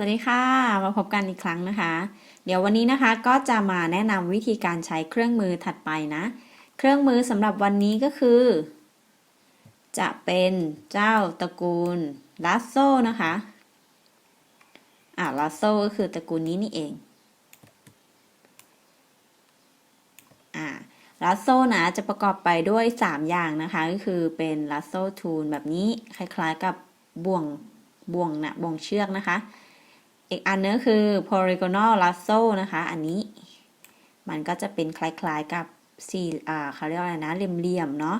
สวัสดีค่ะ มาพบกันอีกครั้งนะคะ เดี๋ยววันนี้นะคะก็จะมาแนะนำวิธีการใช้เครื่องมือถัดไปนะ เครื่องมือสำหรับวันนี้ก็คือ จะเป็นเจ้าตระกูลลัสโซนะคะอ่าลัสโซก็คือตระกูลนี้นี่เองอ่าลัสโซนะจะประกอบไปด้วย 3 อย่างนะคะ ก็คือเป็นลัสโซทูลแบบนี้คล้ายๆกับบ่วงบ่วงนะบ่วงเชือกนะคะ อีกอันนึงคือ polygonal lasso นะคะ อันนี้มันก็จะเป็นคล้ายๆกับสี่อ่าเขาเรียกอะไรนะเหลี่ยมๆเนาะ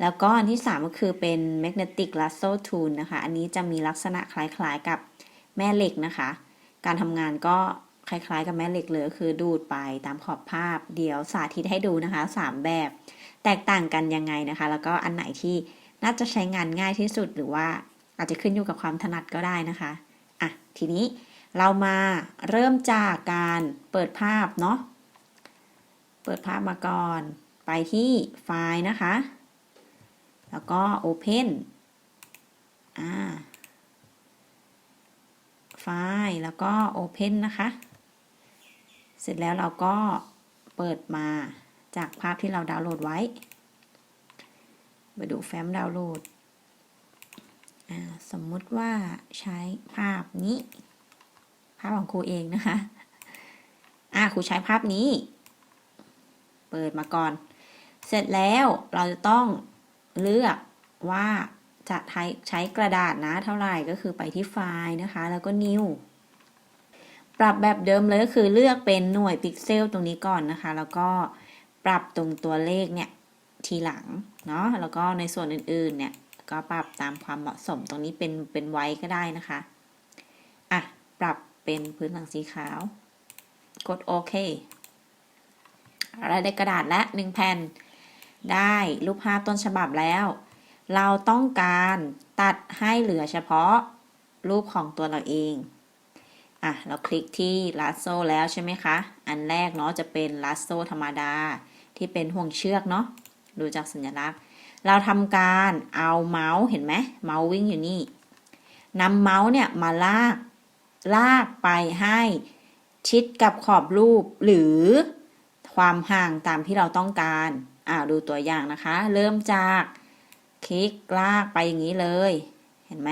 แล้วก็อันที่ 3 ก็คือเป็น magnetic lasso tool นะคะ อันนี้จะมีลักษณะคล้ายๆกับแม่เหล็กนะคะ การทำงานก็คล้ายๆกับแม่เหล็กเลยคือดูดไปตามขอบภาพ เดี๋ยวสาธิตให้ดูนะคะ 3 แบบ แตกต่างกันยังไงนะคะ แล้วก็อันไหนที่น่าจะใช้งานง่ายที่สุดหรือว่าอาจจะขึ้นอยู่กับความถนัดก็ได้นะคะ อะ ทีนี้ เรามาเริ่มจากการเปิดภาพเนาะ เปิดภาพมาก่อน ไปที่ไฟล์นะคะ แล้วก็ Open อ่า ไฟล์แล้วก็ Open นะคะ เสร็จแล้วเราก็เปิดมาจากภาพที่เราดาวน์โหลดไว้ ไปดูแฟ้มดาวน์โหลด สมมุติว่าใช้ภาพนี้ ภาพของครูเองนะคะ อะครูใช้ภาพนี้ เปิดมาก่อน เสร็จแล้วเราจะต้องเลือกว่าจะใช้กระดาษนะเท่าไหร่ก็คือไปที่ไฟล์นะคะ แล้วก็ new ปรับแบบเดิมเลยก็คือเลือกเป็นหน่วยพิกเซลตรงนี้ก่อนนะคะ แล้วก็ปรับตรงตัวเลขเนี่ยทีหลังเนาะแล้วก็ในส่วนอื่นๆเนี่ยก็ปรับตามความเหมาะสมตรงนี้เป็นเป็นไว้ก็ได้นะคะ อะ ปรับ เป็นพื้นหลังสีขาว กดโอเคเราได้กระดาษและหนึ่งแผ่น ได้รูปภาพต้นฉบับแล้ว เราต้องการตัดให้เหลือเฉพาะรูปของตัวเราเอง อะ เราคลิกที่ลัสโซแล้วใช่ไหมคะ อันแรกเนาะจะเป็นลัสโซธรรมดา ที่เป็นห่วงเชือกเนาะ ดูจากสัญลักษณ์ เราทำการเอาเมาส์เห็นไหมเมาส์วิ่งอยู่นี่นำเมาส์เนี่ยมาลาก ลากไปให้ชิดกับขอบรูปหรือความห่างตามที่เราต้องการอ่าดูตัวอย่างนะคะ เริ่มจากคลิกลากไปอย่างนี้เลย เห็นไหม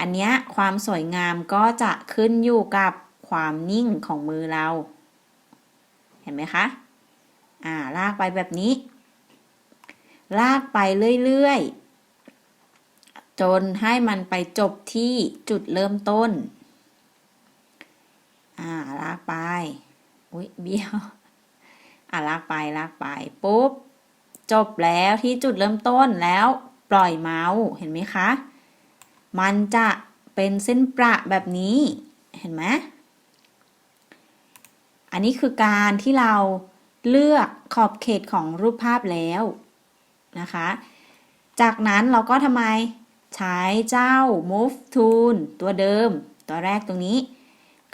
อันนี้ความสวยงามก็จะขึ้นอยู่กับความนิ่งของมือเรา เห็นไหมคะ อ่า ลากไปแบบนี้ ลากไปเรื่อยๆ จนให้มันไปจบที่จุดเริ่มต้น อ่าลากไป อุ้ยเบี้ยว อ่าลากไปลากไปปุ๊บ จบแล้วที่จุดเริ่มต้นแล้วปล่อยเมาส์เห็นไหมคะ มันจะเป็นเส้นประแบบนี้เห็นไหมอันนี้คือการที่เราเลือกขอบเขตของรูปภาพแล้วนะคะ จากนั้นเราก็ทำไมใช้เจ้า move tool ตัวเดิม ตัวแรกตรงนี้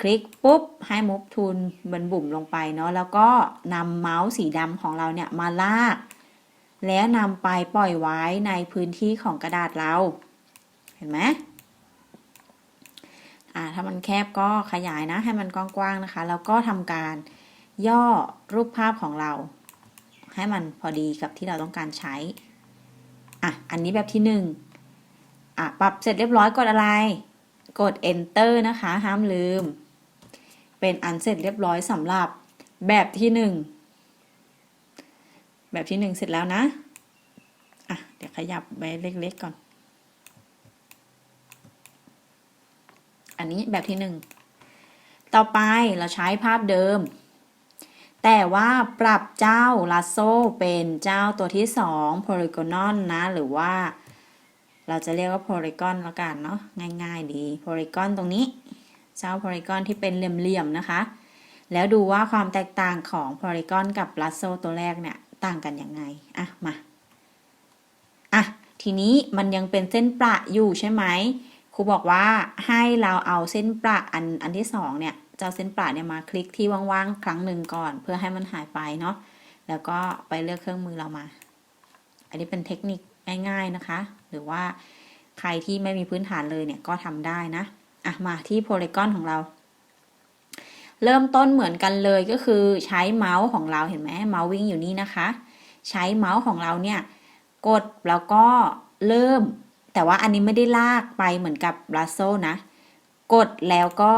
คลิกปุ๊บให้มุฟทูลบนบุ่มลงไปเนาะแล้วก็นำเมาส์สีดำของเราเนี่ยมาลาก แล้วนำไปปล่อยไว้ในพื้นที่ของกระดาษเรา เห็นไหมอ่าถ้ามันแคบก็ขยายนะให้มันกว้างๆนะคะ แล้วก็ทำการย่อรูปภาพของเรา ให้มันพอดีกับที่เราต้องการใช้ อะ อันนี้แบบที่หนึ่งอะ ปรับเสร็จเรียบร้อยกดอะไร กด enter นะคะ ห้ามลืม เป็นอันเสร็จเรียบร้อยสำหรับแบบที่หนึ่งแบบที่หนึ่งเสร็จแล้วนะอะเดี๋ยวขยับไปเล็กๆก่อน อันนี้แบบที่หนึ่งต่อไปเราใช้ภาพเดิม แต่ว่าปรับเจ้าลาโซเป็นเจ้าตัวที่สอง polygonal นะ หรือว่า เราจะเรียกว่า polygon ละกันเนาะง่าย ๆ ดี polygon ตรงนี้ เจ้าโพลีกอนที่เป็นเหลี่ยมๆนะคะ แล้วดูว่าความแตกต่างของโพลีกอนกับลัสโซตัวแรกเนี่ยต่างกันยังไงอะมาอะทีนี้มันยังเป็นเส้นประอยู่ใช่ไหมครูบอกว่าให้เราเอาเส้นประอันอันที่สองเนี่ยเจ้าเส้นประเนี่ยมาคลิกที่ว่างๆครั้งหนึ่งก่อน เพื่อให้มันหายไปเนาะแล้วก็ไปเลือกเครื่องมือเรามา อันนี้เป็นเทคนิคง่าย ๆนะคะ หรือว่าใครที่ไม่มีพื้นฐานเลยเนี่ยก็ทำได้นะ อะมาที่โพลีกอนของเรา เริ่มต้นเหมือนกันเลยก็คือใช้เมาส์ของเราเห็นไหมเมาส์วิ่งอยู่นี่นะคะ ใช้เมาส์ของเราเนี่ย กดแล้วก็เริ่ม แต่ว่าอันนี้ไม่ได้ลากไปเหมือนกับลาโซนะ กดแล้วก็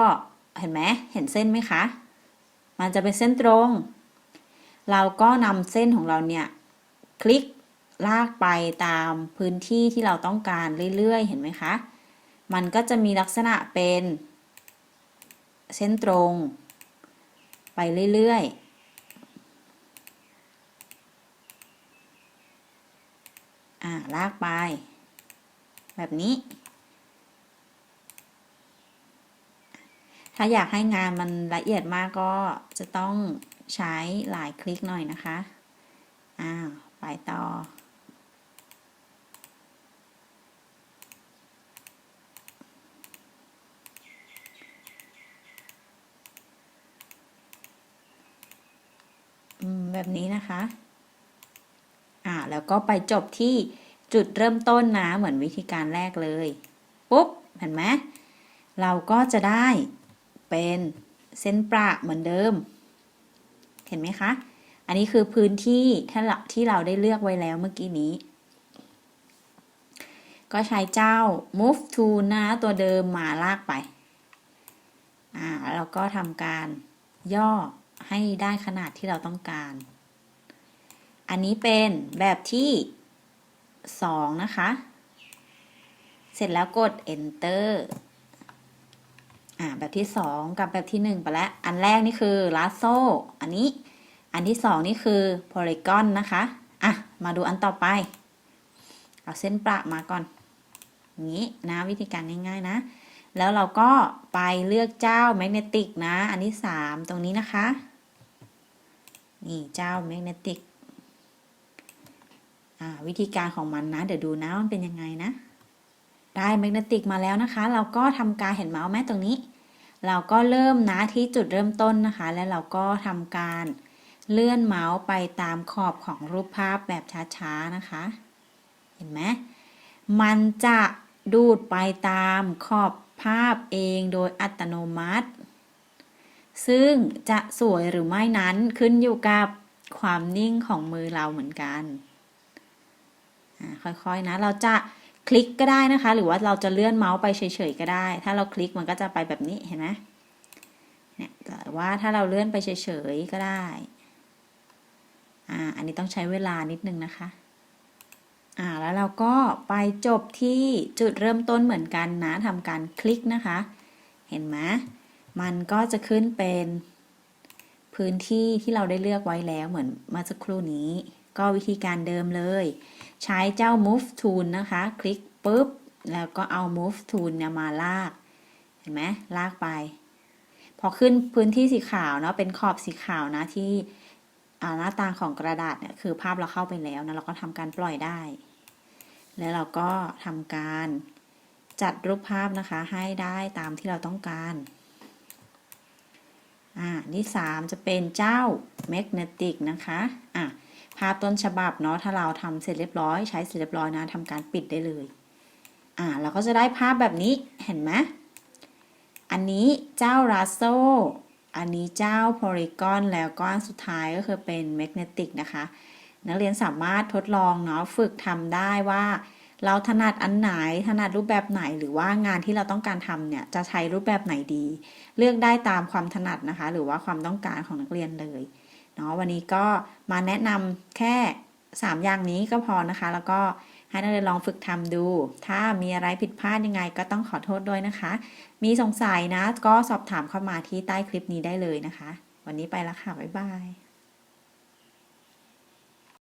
เห็นไหมเห็นเส้นไหมคะ มันจะเป็นเส้นตรง เราก็นำเส้นของเราเนี่ย คลิกลากไปตามพื้นที่ที่เราต้องการเรื่อยๆ เห็นไหมคะ มันก็จะมีลักษณะเป็น เส้นตรง ไปเรื่อยๆอ่าลากไป แบบนี้ ถ้าอยากให้งานมันละเอียดมากก็จะต้องใช้หลายคลิกหน่อยนะคะอ้าวไปต่อ แบบนี้นะคะ อ่าแล้วก็ไปจบที่จุดเริ่มต้นนะเหมือนวิธีการแรกเลย ปุ๊บ เห็นไหมเราก็จะได้เป็นเส้นประเหมือนเดิม เห็นไหมคะ อันนี้คือพื้นที่ที่เราที่เราได้เลือกไว้แล้วเมื่อกี้นี้ ก็ใช้เจ้า move to นะ ตัวเดิมมาลากไป อ่าแล้วก็ทำการย่อให้ได้ขนาดที่เราต้องการ อันนี้เป็นแบบที่ 2 นะคะ เสร็จแล้วกด enter อ่าแบบที่ 2 กับแบบที่ 1 ไปแล้ว อันแรกนี่คือ lasso อันนี้ อันที่ 2 นี่คือ polygon นะคะ อะ มาดูอันต่อไป เอาเส้นประมาก่อนงนี้นะวิธีการง่ายๆนะ แล้วเราก็ไปเลือกเจ้าแมกเนติกนะ อันที่ 3 ตรงนี้นะคะ นี่เจ้าแมกเนติก วิธีการของมันนะ เดี๋ยวดูนะมันเป็นยังไงนะ ได้แมกเนติกมาแล้วนะคะ เราก็ทำการเห็นเมาส์แม่ตรงนี้ เราก็เริ่มนะที่จุดเริ่มต้นนะคะ แล้วเราก็ทำการเลื่อนเมาส์ไปตามขอบของรูปภาพแบบช้าๆนะคะ เห็นไหมมันจะดูดไปตามขอบภาพเองโดยอัตโนมัติ ซึ่งจะสวยหรือไม่นั้นขึ้นอยู่กับความนิ่งของมือเราเหมือนกัน ค่อยๆนะ เราจะคลิกก็ได้นะคะ หรือว่าเราจะเลื่อนเมาส์ไปเฉยๆก็ได้ ถ้าเราคลิกมันก็จะไปแบบนี้เห็นไหมเนี่ยแต่ว่าถ้าเราเลื่อนไปเฉยๆก็ได้อ่าอันนี้ต้องใช้เวลานิดนึงนะคะอ่าแล้วเราก็ไปจบที่จุดเริ่มต้นเหมือนกันนะทำการคลิกนะคะ เห็นไหมมันก็จะขึ้นเป็นพื้นที่ที่เราได้เลือกไว้แล้วเหมือนเมื่อสักครู่นี้ ก็วิธีการเดิมเลย ใช้เจ้า move tool นะคะ คลิกปุ๊บ แล้วก็เอา move tool เนี่ยมาลาก เห็นไหมลากไป พอขึ้นพื้นที่สีขาวเนาะเป็นขอบสีขาวนะที่หน้าตาของกระดาษเนี่ยคือภาพเราเข้าไปแล้วนะเราก็ทำการปล่อยได้ แล้วเราก็ทำการจัดรูปภาพนะคะให้ได้ตามที่เราต้องการ อ่าที่สามจะเป็นเจ้า magnetic นะคะ อะ ภาพต้นฉบับเนาะถ้าเราทำเสร็จเรียบร้อย ใช้เสร็จเรียบร้อยนะทำการปิดได้เลย อ่าเราก็จะได้ภาพแบบนี้เห็นไหมอันนี้เจ้า r a s o อันนี้เจ้า Polygon แล้วก็อันสุดท้ายก็คือเป็น Magnetic นะคะ นักเรียนสามารถทดลองเนาะฝึกทำได้ว่า เราถนัดอันไหนถนัดรูปแบบไหนหรือว่างานที่เราต้องการทำเนี่ยจะใช้รูปแบบไหนดี เลือกได้ตามความถนัดนะคะ หรือว่าความต้องการของนักเรียนเลย เนาะวันนี้ก็มาแนะนำแค่ 3 อย่างนี้ก็พอนะคะ แล้วก็ให้นักเรียนลองฝึกทำดู ถ้ามีอะไรผิดพลาดยังไงก็ต้องขอโทษด้วยนะคะ มีสงสัยนะก็สอบถามเข้ามาที่ใต้คลิปนี้ได้เลยนะคะ วันนี้ไปแล้วค่ะ บ๊ายบาย